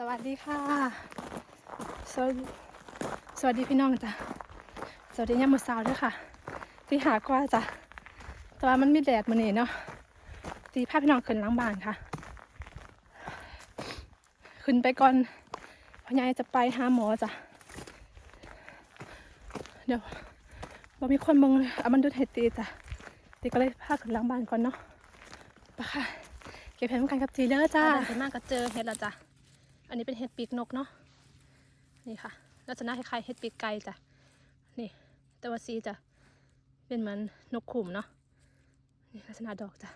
สวัสดีค่ะ สวัสดีสวัสดีพี่น้องจ้ะ สวัสดียามมื้อเช้าด้วยค่ะตีหากว่าจ้ะแต่ว่ามันมีแดดมื้อนี้เนาะตีพาพพี่น้องขึ้นหล้างบ้านค่ะ ขึ้นไปก่อนพ่อยายจะไปหาหมอจ้ะ เดี๋ยวบ่มีคนมึงเอามันดูเห็ดตีจ้ะ ตีก็เลยพาขึ้นหล้างบ้านก่อนเนาะไปค่ะ เก็บเห็ดเหมือนกันกับจีเด้อจ้าเห็นมากก็เจอเห็ดแล้วจ้ะ อันนี้เป็นเห็ดปีกนกเนาะนี่ค่ะลักษณะคล้ายๆเห็ดปีกไก่จ้ะนี่ แต่ว่าสีจะเป็นเหมือนนกขุมเนาะนี่ลักษณะดอกจ้ะ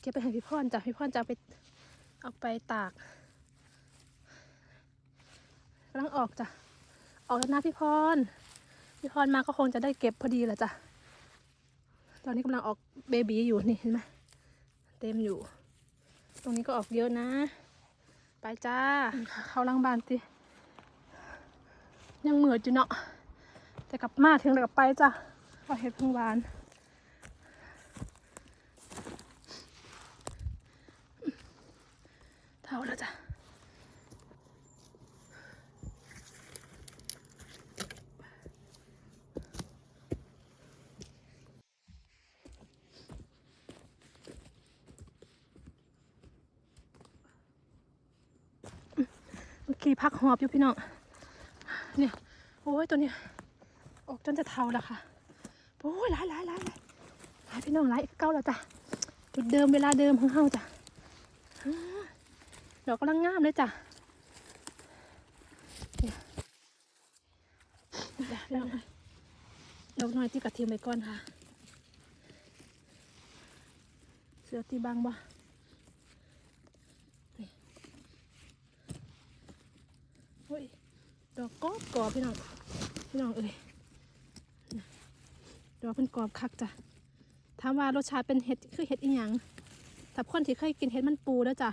เก็บไปให้พี่พรจ้ะพี่พรจะไปเอาไปตากกำลังออกจ้ะออกแล้วนะพี่พรพี่พรมาก็คงจะได้เก็บพอดีแหละจ้ะตอนนี้กำลังออกเบบีอยู่นี่เห็นไหมเต็มอยู่ ตรงนี้ก็ออกเยอะนะ ไปจ้า เข้าหลังบ้านติยังเหมือดอยู่เนาะแต่กลับมาถึงแล้วกลับไปจ้ะพอเห็ดพึ่งหวานเท่าแล้วจ้ะ เมื่อกี้พักหอบอยู่พี่น้อง เนี่ย โอ้ยตัวเนี้ยออกจนจะเท่าแล้วค่ะ โอ้ยหลายหลายหลายหลายหลายพี่น้องหลายเก้าแล้วจ้ะ จุดเดิมเวลาเดิมของเฮาจ้ะดอกกำลังงามเลยจ้ะเนี่ยเดี๋ยเดี๋ยวดอกน้อยที่กระเทียมไปก่อนค่ะ เสือที่บางบ่นี่เฮ้ย ดอกกอบกอบพี่น้องพี่น้องเอ้ยดอกเป็นกรอบคักจ้ะถามว่ารสชาติเป็นเห็ดคือเห็ดอีหยังถ้าคนที่เคยกินเห็ดมันปูแล้วจ้ะ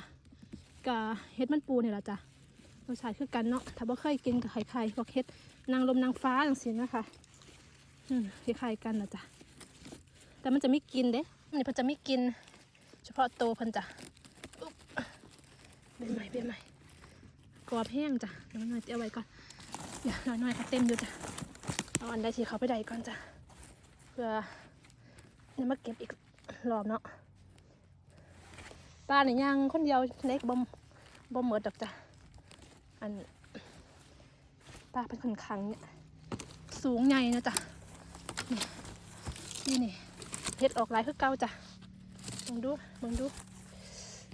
กับเห็ดมันปูเนี่แหละจ้ะรสชาติคือกันเนาะถ้าบ่เคยกินกับไข่ไข่พวกเห็ดนางลมนางฟ้าอย่างสินะคะอืมคล้ายๆกันนะจ้ะแต่มันจะไม่กินเด้อันนี้เพิ่นจะไม่กิน เฉพาะโตพิ่นจ้ะอุ๊บเป็นใหม่เป็นใหม่กรอบแห้งจ้ะเดี๋ยวหน่อยเอาไว้ก่อน เดี๋ยวน่อยๆค่ะเต็มอยู่จ้ะเอาอันใดที่เขาไปใดก่อนจ้ะเพื่อนี่มาเก็บอีกรอบเนาะปลาเนี่ยย่างคนเดียวเล็กบ่มบ่หมดดอกจ้ะอันปลาเป็นคนขังเนี่ยสูงใหญ่นะจ้ะนี่นี่นี่เฮ็ดออกลายคือเก่าจ้ะมึงดูมึงดู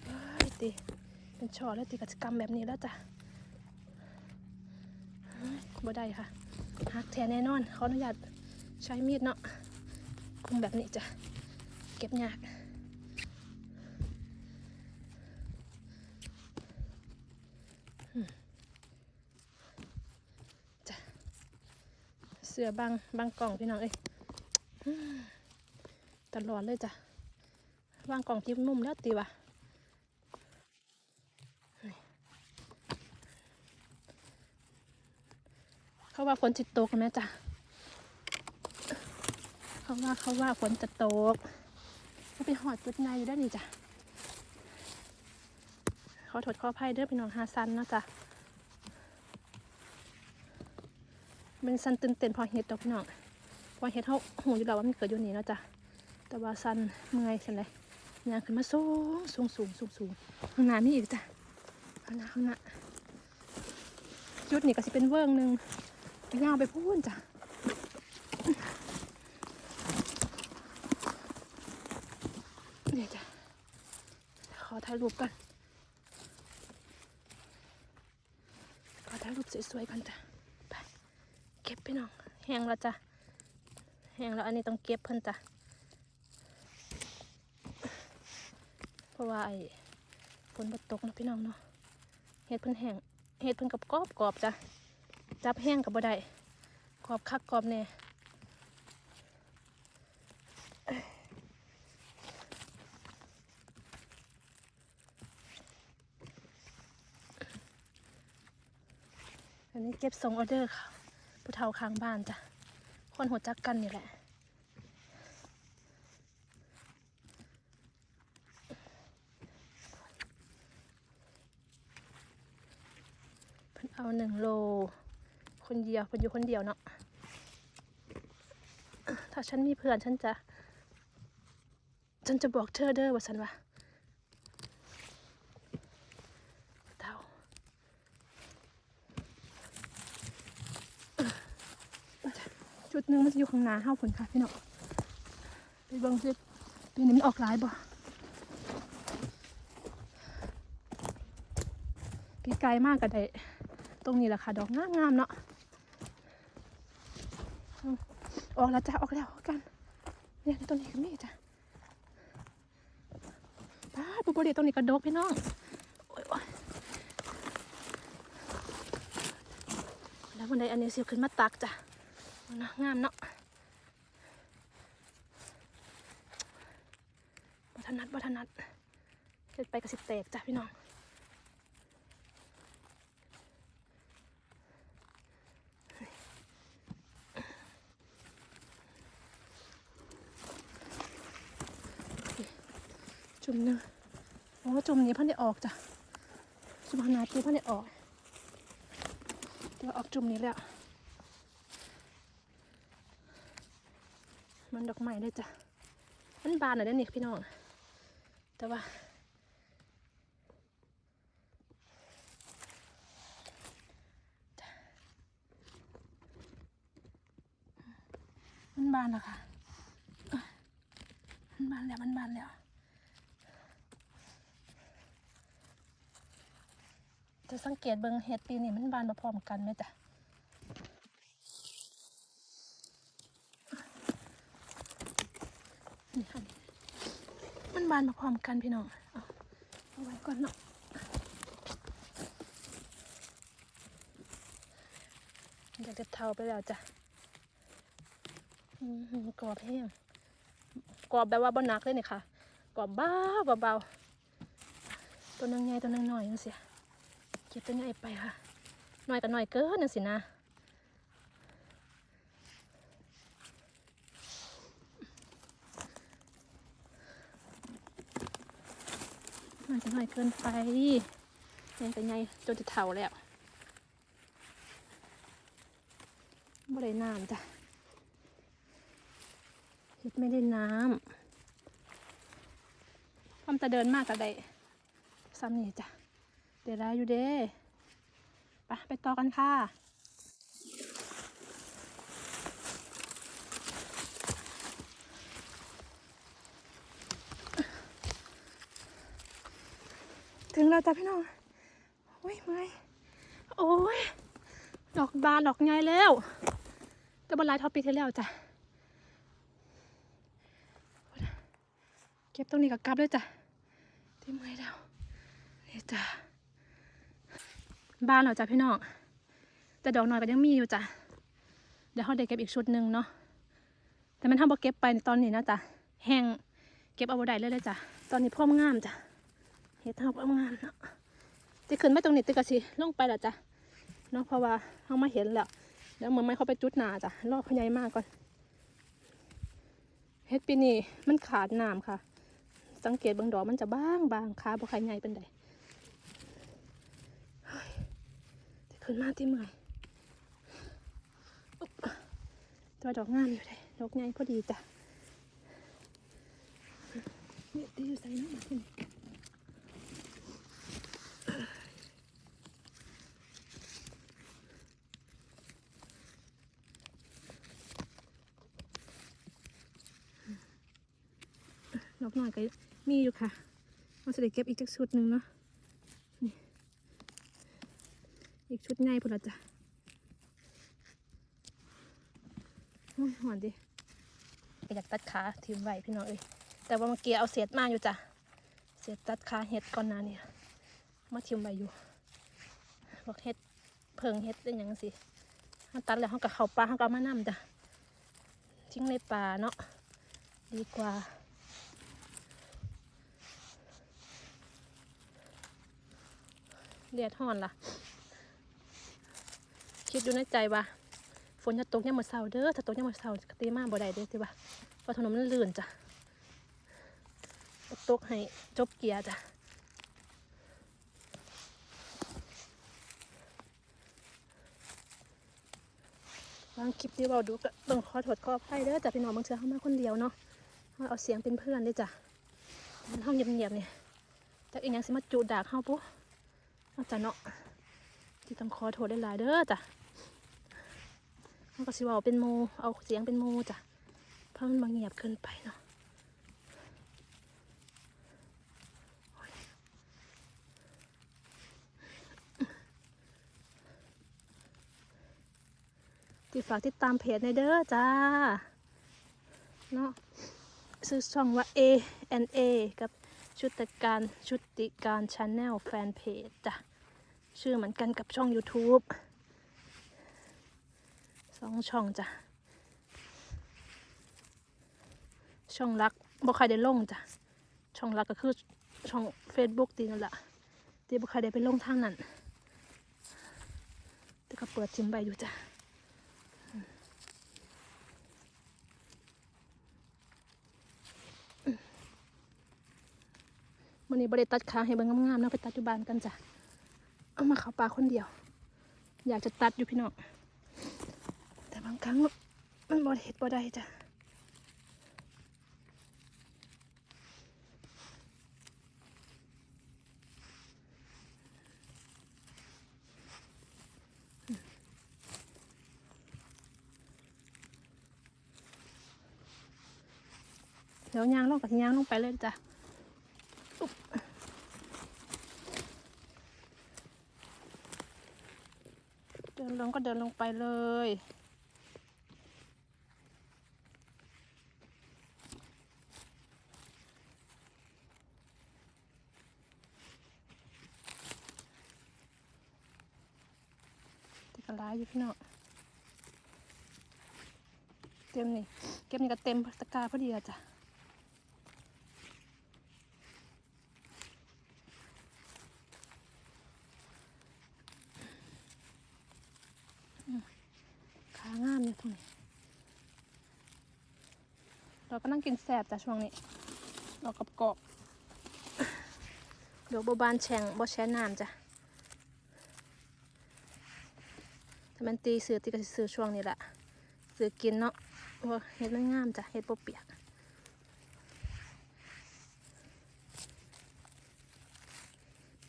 เฮ้ยตีเป็นชอแล้วตีกิจกรรมแบบนี้แล้วจ้ะ บ่ได้ค่ะหักแทนแน่นอนขออนุญาตใช้มีดเนาะคงแบบนี้จ้ะเก็บยากจ้ะเสือบางบางกล่องพี่น้องเอ้ยตลอดเลยจ้ะวางกล่องที่มุมแล้วตีวะ เขาว่าฝนจะตกนะจ๊ะเขาว่าเขาว่าฝนจะตกเขาไปหอดจุดในอยู่ได้านนี่จ้ะขอโทษขออภัยเด้อพี่น้องฮาซันนะจ๊ะเป็นซันตื่นเต้นพอเห็ดดอกพี่น้องพอเห็ดเขาหูอยู่แล้วว่ามันเกิดอยู่นี่นะจ๊ะแต่ว่าซันเมื่อยสันเลยยางขึ้นมาสูงสูงสูงสูงสูงข้างหน้านี่อีกจ้ะข้างหน้าข้างหน้าจุดนี้ก็สิเป็นเวิร์งหนึ่ง ยาวไปพูนจ้ะนี่จ้ะขอถ่ายรูปกันขอถ่ายรูปสวยๆกันจ้ะไปเก็บไปน้องแห้งแล้วจ้ะแห้งแล้วอันนี้ต้องเก็บเพิ่นจ้ะเพราะว่าไอ้ฝนบ่ตกนะพี่น้องเนาะเห็ดเพิ่นแห้งเห็ดเพิ่นกับกรอบกรอบๆจ้ะจับแห้งกับบ่ได้ กรอบคักกรอบแน่อันนี้เก็บส่งออเดอร์ค่ะผู้เฒ่าข้างบ้านจ้ะ คนหัวจักกันนี่แหละเอาหนึ่งโล คนเดียวคนอยู่คนเดียวเนาะาฉันมีเพื่อนฉันจะ ฉันจะบอกเธอเด้อว่าฉันว่าเท่าจุดหนึ่งมันจะอยู่ข้างหน้าเฮาผลค่ะพี่น้องไปเบิ่งสิปีนี้มันออกหลายบ่ไกลๆมากก็ได้ตรงนี้แหละค่ะ ดอกงามๆเนาะ ออกแล้วจ้ะออกแล้วกันเนี่ยตรงนี้ก็มีจ้ะป้าดบุบเรียตรงนี้กระดกพี่น้องแล้ววันใดอันนี้เสียวขึ้นมาตักจ้ะเอานะงามเนาะบัทนัดบัทนัดเสร็จไปกระสิบแตกจ้ะพี่น้อง มหนึ่งโอ้จุ่มนี้พันได้ออกจ้ะจุ่มขนาดนี้พันได้ออกเดี๋ยวออกจุ่มนี้แล้ว มันดอกไม้เลยจ้ะมันบานหน่อยได้นี่พี่น้อง แต่ว่ามันบานแล้วค่ะ มันบานแล้ว มันบานแล้ว จะสังเกตเบิงเห็ดปีนี้มันบานมาพร้อมกันไหมจ๊ะนี่ค่ะมันบานมาพร้อมกันพี่น้องเอาเอาไว้ก่อนเนาะอยากจะเทาไปแล้วจ้ะกรอบแห้งกรอบแบบว่าบนนักเลยนี่ค่ะกรอบเบาเบาตัวนึงใหญ่ตัวนึงน้อยจังเสีย เก็บตัวใหญ่ไปค่ะหน่อยกับหน่อยเกินนั่นสินะหน่อยกับหน่อยเกินไปยังแต่ใหญ่จนจะเท่าแล้วไม่ได้น้ำจ้ะเฮ็ดไม่ได้น้ำความจะเดินมากกับได้ซ้ำนี่จ้ะ เดี๋ยวได้อยู่เด้ไปไปต่อกันค่ะถึงแล้วจ้ะพี่น้องโอ้ยเมื่อยโอ้ย ดอกบานดอกใหญ่แล้วแต่บนลายทอปีที่แล้วจ้ะ เก็บตรงนี้กับกลับเลยจ้ะที่เมื่อยแล้วนี่จ้ะ บ้านเราจ้ะพี่น้องแต่ดอกน้อยก็ยังมีอยู่จ้ะเดี๋ยวเขาได้เก็บอีกชุดหนึ่งเนาะแต่มันทำบ่เก็บไปในตอนนี้นะจ้ะแห้งเก็บเอาบ่ได้เลยเลยจ้ะตอนนี้พ่อมงามจ้ะเฮ็ดเท่าพ่อมงามเนาะจะขึ้นไม่ตรงนี้ตึกกะสิลงไปแล้วจ้ะเนาะเพราะว่าเขามาเห็นแล้วเดี๋ยวมือไม่เขาไปจุดหนาจ้ะรอบพยายมากก่อนเฮ็ดปีนี้มันขาดน้ำค่ะ สังเกตบางดอกมันจะบางบางขาบ่ค่อยใหญ่เป็นได ขึ้นมาที่เมื่อยตัวดอกงามอยู่เลยดอกใหญ่พอดีจ้ะเนี่ยตีอยู่ใส่น้ำมาที่นี่ดอกหน่อยก็มีอยู่ค่ะเราจะได้เก็บอีกจักชุดหนึ่งเนาะ อีกชุดง่ายพุ่นละจ้ะโอ้ยหอนดิก็อยากตัดขาทิมไว้พี่น้องเอ้ยแต่ว่าเมื่อกี้เอาเศษมาอยู่จ้ะเศษตัดขาเห็ดก่อนหน้าเนี่ยมาทิมไว้อยู่บอกเห็ดเพิงเห็ดเป็นย่างสิมันตัดแล้วเขากับเขาปลาเขาก็เอามานำจ้ะทิ้งในป่าเนาะดีกว่าเดียดห่อนล่ะ คิดอยู่ในใจว่าฝนจะตกยังมือเสาเด้อถ้าตกยังมือเสาก็ตีมาบ่ได้เด้อติว่าเพราะถนนมันลื่นจ้ะตกให้จบเกียร์จ้ะบางคลิปที่เราดูก็ต้องขอโทษขออภัยเด้อแต่พี่น้องบางเชือเข้ามาคนเดียวเนาะเราเอาเสียงเป็นเพื่อนเด้วยจ้ะมันห้องเงียบๆเนี่ยแต่อีกอย่างสิมาจูดดากเข้าปุ๊เอาจ้ะเนาะที่ต้องขอโทษหลายๆเด้อจ้ะ มันก็สิเว่าเป็นโมเอาเสียงเป็นโมจ้ะเพราะมันมางเงียบเกินไปเนาะที่ฝากติดตามเพจในเด้อจ้าเนาะซื้อช่องว่า A N A กับชุติการชุติการชาแนลแฟนเพจจ้ะชื่อเหมือนกันกับช่อง YouTube องช่องจ้ะ ช่องรักบ่ใครได้ลงจ้ะ ช่องรักก็คือช่อง Facebook ตีนั่นแหละที่บ่ใครได้ไปลงทางนั้นแต่ก็เปิดจิ้มไปอยู่จ้ะวันนี้บริตัดขาให้เบิ่งงามๆนะไปตัดอยู่บ้านกันจ้ะ เอามาเขาปลาคนเดียว อยากจะตัดอยู่พี่น้องางครั้งมันบ่เห็ดบ่ได้จ้ะเดี๋ยวยางลงกับยางลงไปเลยจ้ะเดินลงก็เดินลงไปเลย ระลายอยู่พี่น้องเต็มนี่เก็บนี่ก็เต็มตะกร้าพอดีอะจ้ะขางามเนี่ยตรงนี้เราก็นั่งกินแสบแต่ช่วงนี้เรากับกรอบเดี๋ยวบบานแฉ่งบ่แช่น้ำจ้ะถ้า มันตีเสือตีก็สิซื้อช่วงนี้แหละซื้อกินเนาะเพราะว่าเห็ดมันงามจ้ะเห็ดบ่เปียก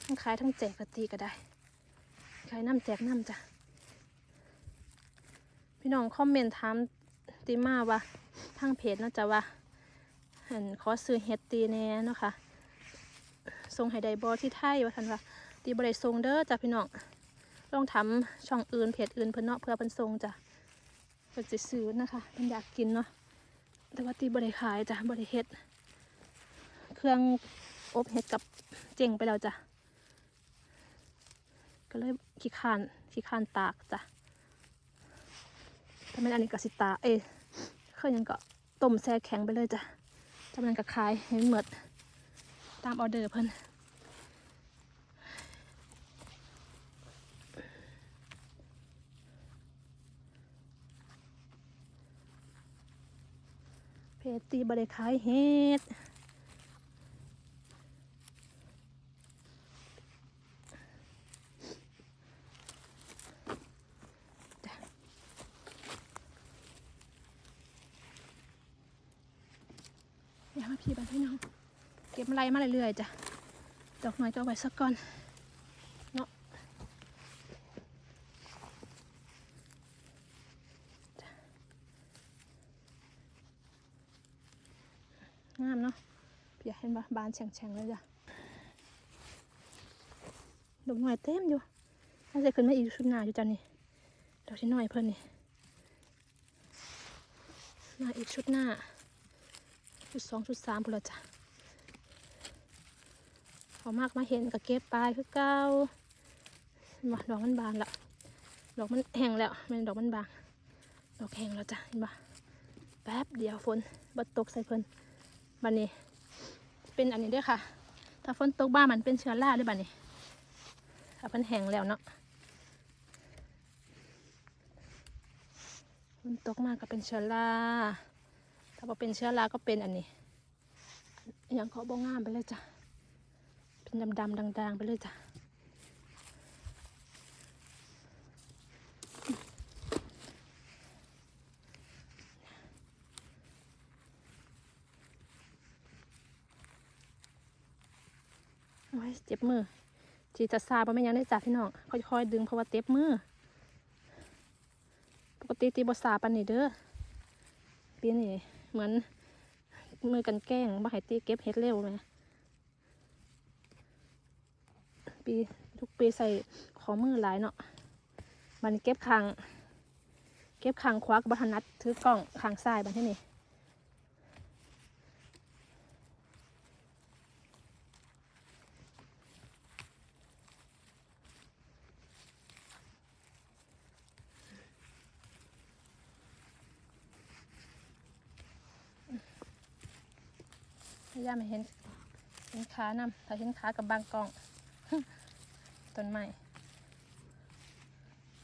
ทั้งขายทั้งแจกกะตีก็ได้ขายน้ำแจกน้ำจ้ะพี่น้องคอมเมนต์ถามตีมาว่าทางเพจนาะจะว่าเห็นขอซื้อเฮ็ดตีแน่เนาะค่ะส่งให้ไดบอที่ไทยว่าทันว่าตีบริส่งเด้อจ้ะพี่น้อง ลองทำช่องอื่นเพจอื่นเพิ่นเนาะเพื่อเพิ่นส่งจ้ะเพิ่นสิซื้อนะคะเพิ่นอยากกินเนาะแต่ว่าตีบริขายจ้ะบริเฮ็ด เครื่องอบเฮ็ดกับเจ๋งไปแล้วจ้ะก็เลยขี้คานขี้คานตากจ้ะถ้าไม่นอันนี้ก็สิตาเอ้เคยยังก็ต้มแช่แข็งไปเลยจ้ะทำนันก็ขายให้มันหมดตามออเดอร์เพิ่น ตีบริขายเฮ็ดอย่ามาพี่บ้านพี่น้อง เก็บอะไรมาเรื่อยๆจ้ะ ดอกน้อยก็ไว้สักก่อน เนาะจ้ะงามเนาะเพียเห็นปะ บานแฉ่งๆเลยจ้ะดอกหน้อยเต็มอยู่น่าจะขึ้นมาอีกชุดหน้าอยู่จ้ะนี่ดอกที่น้อยเพิ่นนี่มาอีกชุดหน้า ชุดสองชุดสามพุ่นละจ้ะพอมากมาเห็นก็เก็บปลายคือเก้ามาดอกมันบานละดอกมันแห้งแล้วมันดอกมันบางดอกแห้งแล้วจ้ะเห็นปะแป๊บเดียวฝนบัดตกใส่เพิ่นบันนี้ เป็นอันนี้ด้วยค่ะ ถ้าฝนตกบ้ามันเป็นเชื้อราด้วยบันนี้ถ้ามันแห้งแล้วเนาะฝนตกมากก็เป็นเชื้อราถ้าบอเป็นเชื้อราก็เป็นอันนี้อย่างเขาบองามไปเลยจ้ะเป็นดำๆดังๆ ไปเลยจ้ะ เจ็บมือจีจะซาบ่แม่ยังได้จ้ะพี่น้องค่อยๆดึงเพราะว่าเจ็บมือปกติตีบซาปันนี่เด้อปีนี้เหมือนมือกันแกล้งบ่ให้ตีเก็บเฮ็ดเร็วไหมปีทุกปีใส่ขอมือหลายเนาะมันเก็บคางเก็บคางขวากับบัถนัดถือกล้องคางซ้ายบันที่นี่ ยายามเห็นเห็นขานำถ้าเห็นขากับบางกองต้นไม้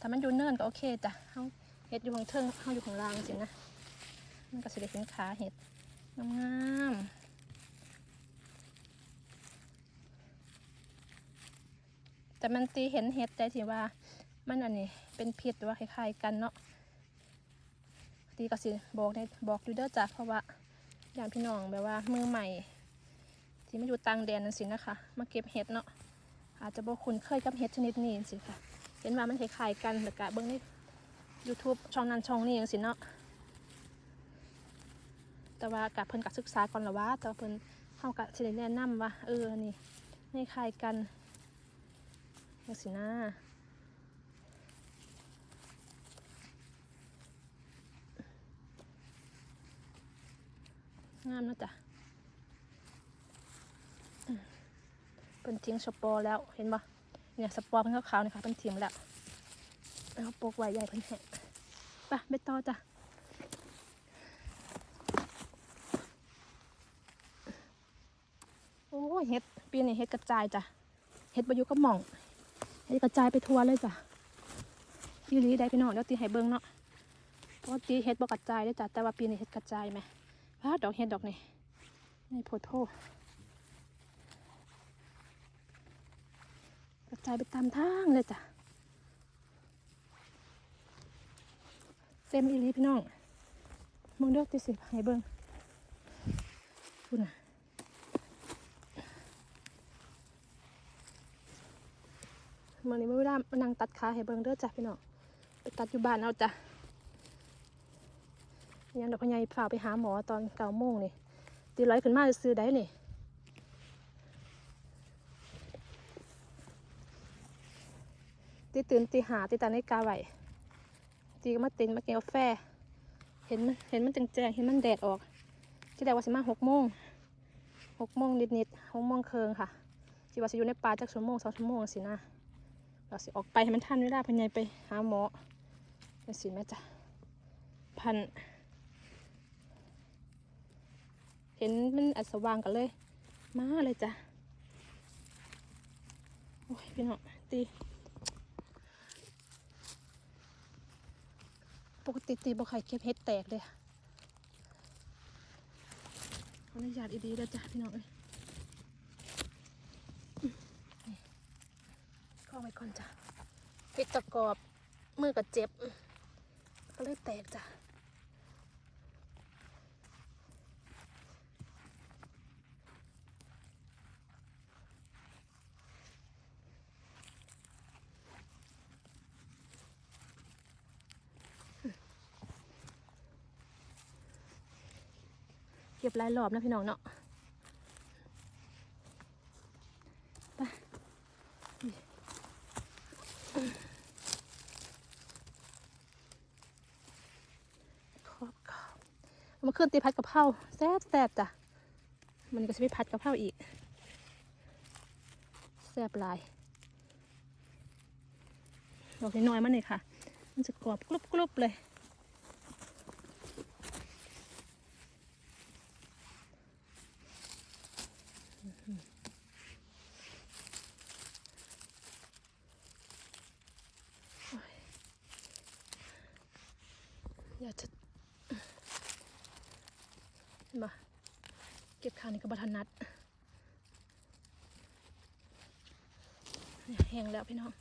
ถ้ามันอยู่เนินก็โอเคจ้ะเฮาเห็ดอยู่ข้างเทิงเฮาอยู่ข้างล่างสินะมันก็สิได้เห็นขาเห็ดงามๆแต่มันตีเห็นเห็ดได้ที่ว่า มันอันนี้เป็นพิษว่าคล้ายๆกันเนาะตีก็สิบอกในบอกอยู่เด้อจ้ะเพราะว่า อย่างพี่น้องแบบว่ามือใหม่ ที่มาอยู่ต่างแดนนั่นสินะคะ มาเก็บเห็ดเนาะอาจจะบ่คุ้นเคยกับเห็ดชนิดนี้สิค่ะ เห็นว่ามันคล้ายๆกันแล้วก็เบิ่งใน YouTube ช่องนั้นช่องนี้อย่างสิเนาะแต่ว่ากับเพิ่นกับศึกษาก่อนละว่าแต่เพิ่นเฮาก็สิได้แนะนำว่าเออนี่ไม่คล้ายกันอย่างสินะ งามนะจ้ะเป็นทิ้งสปอร์แล้วเห็นปะเนี่ยสปอร์เป็นขาวๆนี่ค่ะเป็นทิ้งแล้วแล้วปกไว้ใหญ่เพิ่นแหะไปไปต่อจ้ะโอ้เฮ็ดปีนี้เฮ็ดกระจายจ้ะเฮ็ดประยุกต์ก็หม่องเฮ็ดกระจายไปทั่วเลยจ้ะอีหลีได้พี่น้องเดี๋ยวตีให้เบิ่งเนาะเพราะตีเฮ็ดบกระจายเลยจ้ะแต่ว่าปีนี้เฮ็ดกระจายไหม ว้าดอกเฮ็ดดอกนี่ในโพธิ์โทกระจายไปตามทางเลยจ้ะเต็มอีลีพี่น้องมึงเลือกที่สิให้เบิ้งคุณน่ะมื่อนี้ไม่ได้มานั่งตัดขาให้เบิ้งเด้อจ้ะพี่น้องไปตัดอยู่บ้านเอาจ้ะ ยังดอกพญายฝ่าไปหาหมอตอนเก้าโมงนี่ตีร้อยขึ้นมาจะซื้อได้นี่ตีตื่นตีหาตีตาในกาไหวตีก็มาตินมากินกาแฟ เห็นมันเห็นมันแจงๆเห็นมันแดดออก ที่แรกว่าสิมาหกโมงหกโมงนิดๆหกโมงเคิงค่ะที่ว่าสิอยู่ในป่าจักชั่วโมงสองชั่วโมงสินะเราสิออกไปให้มันทันเวลาพญายไปหาหมอเป็นสิแม่จ้ะพัน เห็นมันอัดสว่างกันเลย มาเลยจ้ะ โอ้ยพี่น้องตีปกติตีบ่ไข่เก็บเห็ดแตกเลยขออนุญาตอีดีแล้วจ้ะพี่น้องเอ้ยข้าไว้ก่อนจ้ะเห็ดตะกรอบมือก็เจ็บ ก็เลยแตกจ้ะ เก็บหลายรอบนะพี่น้องเนาะไปขอบขอบเอามาขึ้นตีพัดกะเพราแซ่บแซ่บจ้ะ มันก็จะไปพัดกะเพราอีก แซ่บลายดอกน้อยมันเลยค่ะ มันจะกรอบกรุบๆเลย งแล้วพี่น้อง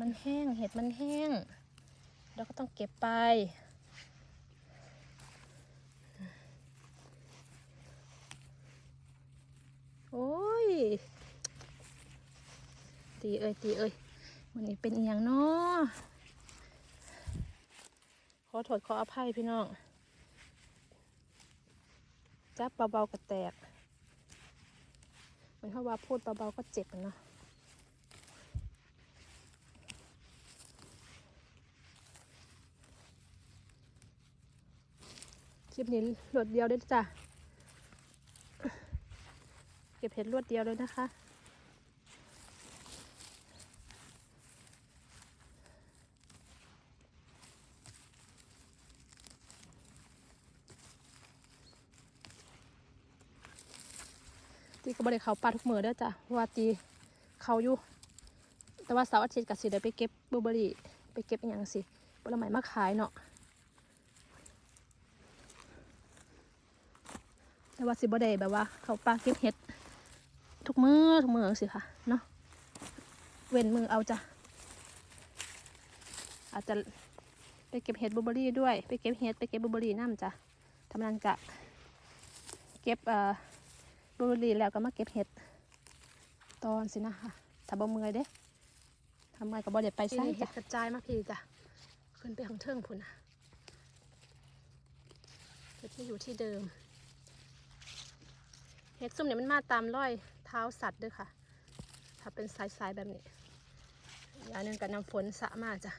มันแห้งเห็ดมันแห้ง เราก็ต้องเก็บไปโอ้ยตีเอ้ยตีเอ้ยวันนี้เป็นอย่างนาะขอโทษขออภัยพี่น้อง จับเบาๆก็แตกเหมือนเขาว่าพูดเบาๆก็เจ็บนะคลิปนี้รวดเดียวเด้จ้ะ เก็บเห็ดรวดเดียวเลยนะคะ ก็บริเขาปลาทุกมือเด้อจ้ะว่าตีเขาอยู่ แต่ว่าเสาร์อาทิตย์กับสิได้ไปเก็บบลูเบอรี่ไปเก็บอย่างสิผลไม้มาขายเนาะแต่ว่าสิบ่ได้แบบว่า เขาปลาเก็บเห็ด ทุกมือทุกมือสิค่ะเนาะเว้นมือเอาจ้ะอาจจะไปเก็บเห็ดบลูเบอรี่ด้วยไปเก็บเห็ดไปเก็บบลูเบอรี่น้ำจ้ะทำงานกะเก็บเอ่อ บลูเบอร์รี่แล้วก็มาเก็บเห็ด ตอนสินะคะถ้าบ่เมื่อยเด้ทำไงก็บ่ได้ไปใส่จ้ะกระจายมากพี่จ้ะขึ้นไปข้างเทิงพุ่นนะเห็ดที่อยู่ที่เดิม เห็ดส้มเนี่ยมันมาตามรอยเท้าสัตว์ด้วยค่ะ ถ้าเป็นสายๆแบบนี้อย่างหนึงกับน้ำฝนสะมาจ้ะ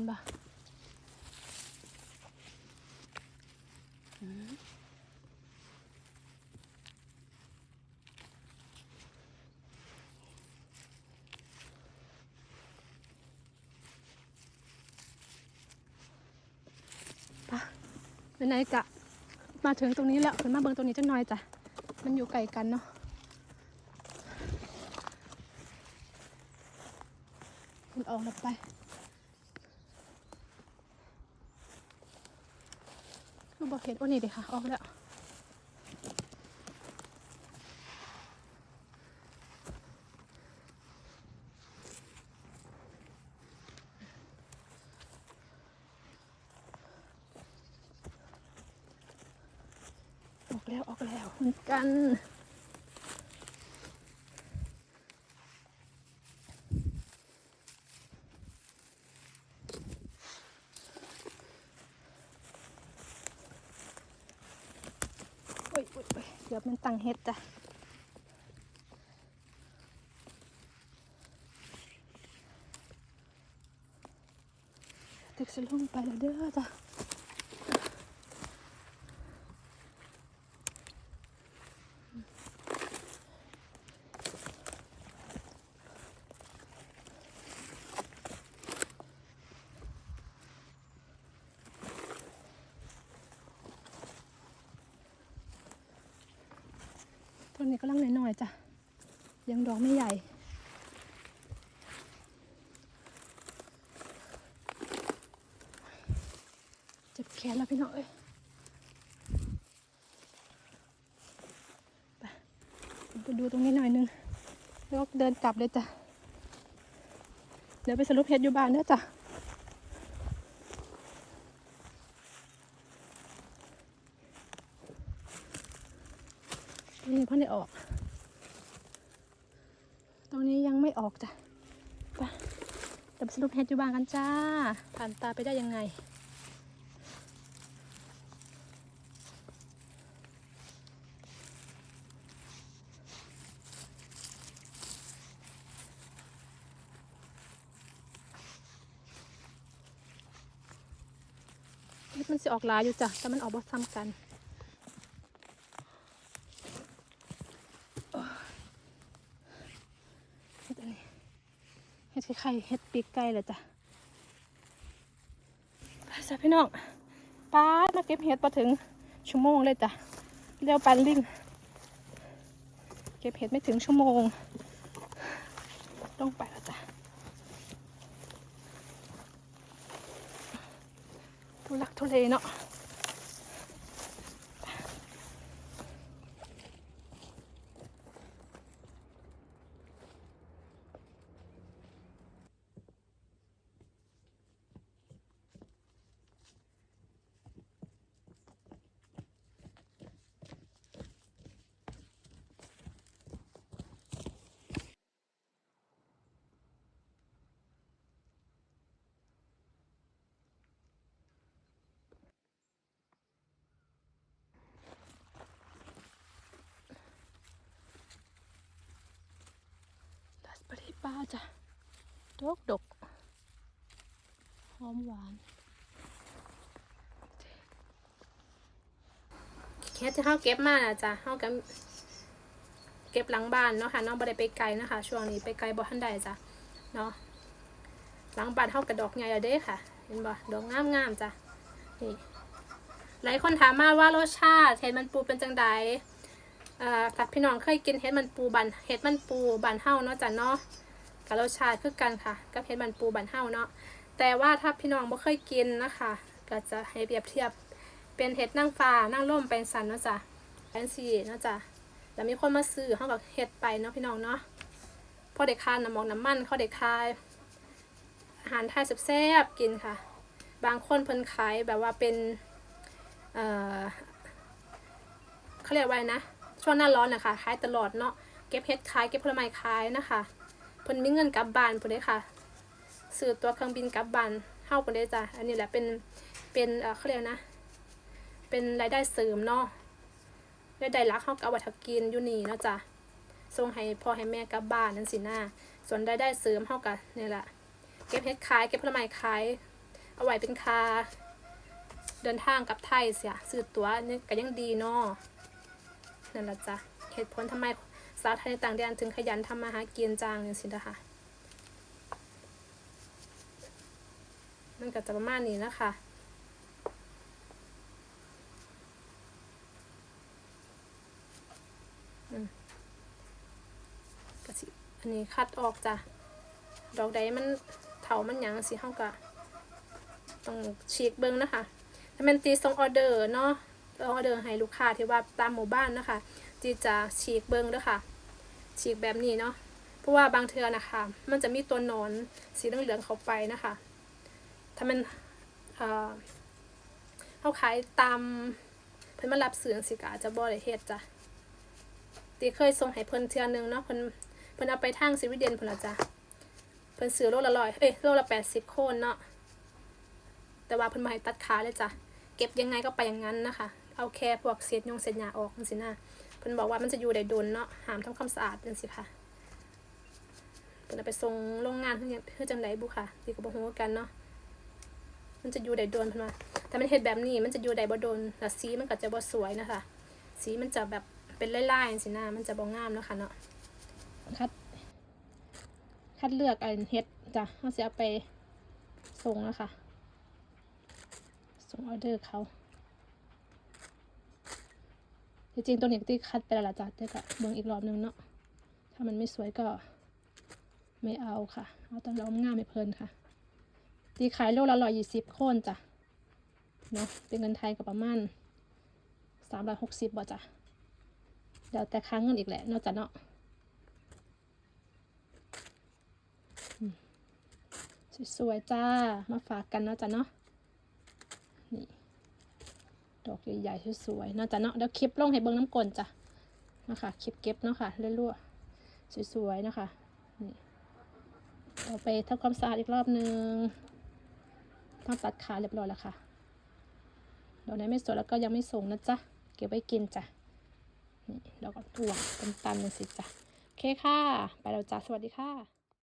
ห็นปะอืมไปไหนๆกะ มาถึงตรงนี้แล้วขึ้นมาเบิงตรงนี้จังหน่อยจ้ะ มันอยู่ไกลกันเนาะมันออกแล้วไป คือ บอกเห็นโอ้นี่เดี๋ยค่ะ ออกแล้ว ออกแล้วออกแล้วเหมือนกัน โอ้ยโอ้ยโอ้ย เดี๋ยวมันตั้งเห็ดจ้ะเด็กจะลงไปแล้วเด้อจ้ะต้นนี้ก็ลังน้อยๆจ้ะ ยัง ดอกไม่ใหญ่ เจ็บแขนแล้วพี่น้องเอ้ยไปไปดูตรงนี้หน่อยนึง แล้วก็เดินกลับเลยจ้ะ เดี๋ยวไปสรุปเพชรอยู่บ้านเด้อจ้ะนี้เพิ่งได้ออก ตรงนี้ยังไม่ออกจ้ะไปเดี๋ยวไปสรุปเพชรอยู่บ้านกันจ้า ผ่านตาไปได้ยังไง มันสิออกลายอยู่จ้ะ แต่มันออกบ่ซ้ำกันโอ้ยเฮ็ดอันนี้ เฮ็ดไข่เฮ็ดปีกไก่เลยจ้ะไปจ้ะพี่น้องป้ามาเก็บเห็ดมาถึงชั่วโมงเลยจ้ะเร็วปันลิงเก็บเห็ดไม่ถึงชั่วโมง ต้องไปแล้วจ้ะทุลักทุเลเนาะ ป้าจ้ะด กดกหอมหวานเฮ็ดที่เขาเก็บมานะจ้ะเข้าก็เก็บหลังบ้านเนาะค่ะน้องบ่ได้ไปไกลนะคะ ช่วงนี้ไปไกลบ่ทันใดจ้ะเนาะหลังบ้านเข้ากระดอกใหญ่เด้ค่ะ เห็นบ่ดอกงามๆจ้ะนี่หลายคนถามมาว่ารสชาติเห็ดมันปูเป็นจังใดเอ่อถ้าพี่น้องเคยกินเห็ดมันปูบันเห็ดมันปูบันเฮาเนาะจ้ะเนาะ กับรสชาติคือกันค่ะ กับเห็ดมันปูบันเฮาเนาะแต่ว่าถ้าพี่น้องบ่เคยกินนะคะ ก็จะให้เปรียบเทียบเป็นเห็ดนั่งฟ้านั่งร่มเป็นสันเนาะจ้ะเป็นสีเนาะจ้ะแล้วมีคนมาซื้อเขาก็เห็ดไปเนาะพี่น้องเนาะพอเด็กคายน้ำหมอกน้ำมันเขาเด็กคายอาหารไทยแซ่บๆกินค่ะ บางคนเพิ่นขายแบบว่าเป็นเอ่อเขาเรียกว่าไรนะช่วงหน้าร้อนนะคะขายตลอดเนาะเก็บเห็ดขายเก็บผลไม้ขายนะคะ พิ่นมีเงินกลับบ้านพิ่นเด้ค่ะซื้อตัวเครื่องบินกลับบ้านเฮาพิ่นเด้จ้ะอันนี้แหละเป็นเป็นเอ่อเขาเรียกนะ เป็นรายได้เสริมเนาะรายได้หลักเฮาก็เอาไว้ทักกินอยู่นี่เนาะจ้ะส่งให้พ่อให้แม่กลับบ้านนั่นสินะส่วนรายได้เสริมเฮาก็นี่แหละเก็บเฮ็ดขายเก็บผลไม้ขายเอาไว้เป็นค่าเดินทางกลับไทยเสียซื้อตัวนี่ก็ยังดีเนาะนั่นแหละจ้ะเหตุผลทำไม สาวไทยในต่างแดนถึงขยันทำมาหากินจังอย่างสินะคะมันก็จะประมาณนี้นะคะอืมกะสิอันนี้คัดออกจ้ะ ดอกใดมันเถามันหยังสิเฮาก็ต้องฉีกเบิ่งนะคะถ้าเป็นตีส่งออเดอร์เนาะออเดอร์ให้ลูกค้าที่ว่าตามหมู่บ้านนะคะจีจะฉีกเบิ่งด้อค่ะ ฉีกแบบนี้เนาะเพราะว่าบางเทือนะคะ มันจะมีตัวหนอนสีเหลืองๆเข้าไปนะคะ ถ้ามันเขาขายตามเพิ่นมารับซื้องสิกาจะบ่ได้เฮ็ดจ้ะตีเคยส่งให้เพิ่นเทือนึงเนาะเพิ่นเพิ่นเอาไปทางสวีเดนเพุ่นละจ้ะเพิ่นซื้อโลละร้อยเอ้ยโลละ80โคนเนาะแต่ว่าเพิ่นบ่ให้ตัดขาเลยจ้ะเก็บยังไงก็ไปอย่างนั้นนะคะ เอาแค่พวกเศษยงเศษหญ้าออกจังซี่นะ เพิ่นบอกว่ามันจะอยู่ได้ดนเนาะหามทำความสะอาดจังซี่ค่ะเพิ่นเอาไปส่งโรงงานเพื่อเพื่อจังไดบุค่ะตีก็บ่ฮู้กันเนาะมันจะอยู่ได้โดนเพิ่นว่าแต่มันเฮ็ดแบบนี้มันจะอยู่ได้บ่โดนแล้วสีมันก็จะบ่สวยนะคะ สีมันจะแบบเป็นลายๆจังซี่นะมันจะบ่งามเนาะค่ะเนาะคัด คัดเลือกอันเฮ็ดจ้ะเฮาสิเอาไปส่งแล้วค่ะส่งออเดอร์เขา จริงตัวนี้ก็ที่คัดไปแล้วละจ้ะแต่ก็เบิ่งอีกรอบนึงเนาะถ้ามันไม่สวยก็ไม่เอาค่ะ เอาแตเราง่ามไม่เพลินค่ะ ตีขายโลละร้อยยี่สิบโคนจ้ะ เนาะเป็นเงินไทยก็ประมาณสามร้อยหกสิบบ่จ้ะ เดี๋ยวแต่ค้างเงินอีกแหละเนอกจากเนาะสวยๆจ้า มาฝากกันเนาะจ้ะเนาะ ดอกใหญ่ๆสวยๆเนาะจ้ะเนาะเดี๋ยวคลิปลงให้เบิ่งน้ำกลนจ้ะนะคะคลิปเก็บเนาะค่ะเรื่อยๆสวยๆนะคะนี่เอาไปทำความสะอาดอีกรอบนึงต้องตัดขาเรียบร้อยแล้วค่ะดอกไหนไม่สวยแล้วก็ยังไม่ส่งนะจ๊ะเก็บไว้กินจ้ะนี่ดอกถั่วตันๆเลยสิจ้ะโอเคค่ะ ไปแล้วจ้ะสวัสดีค่ะ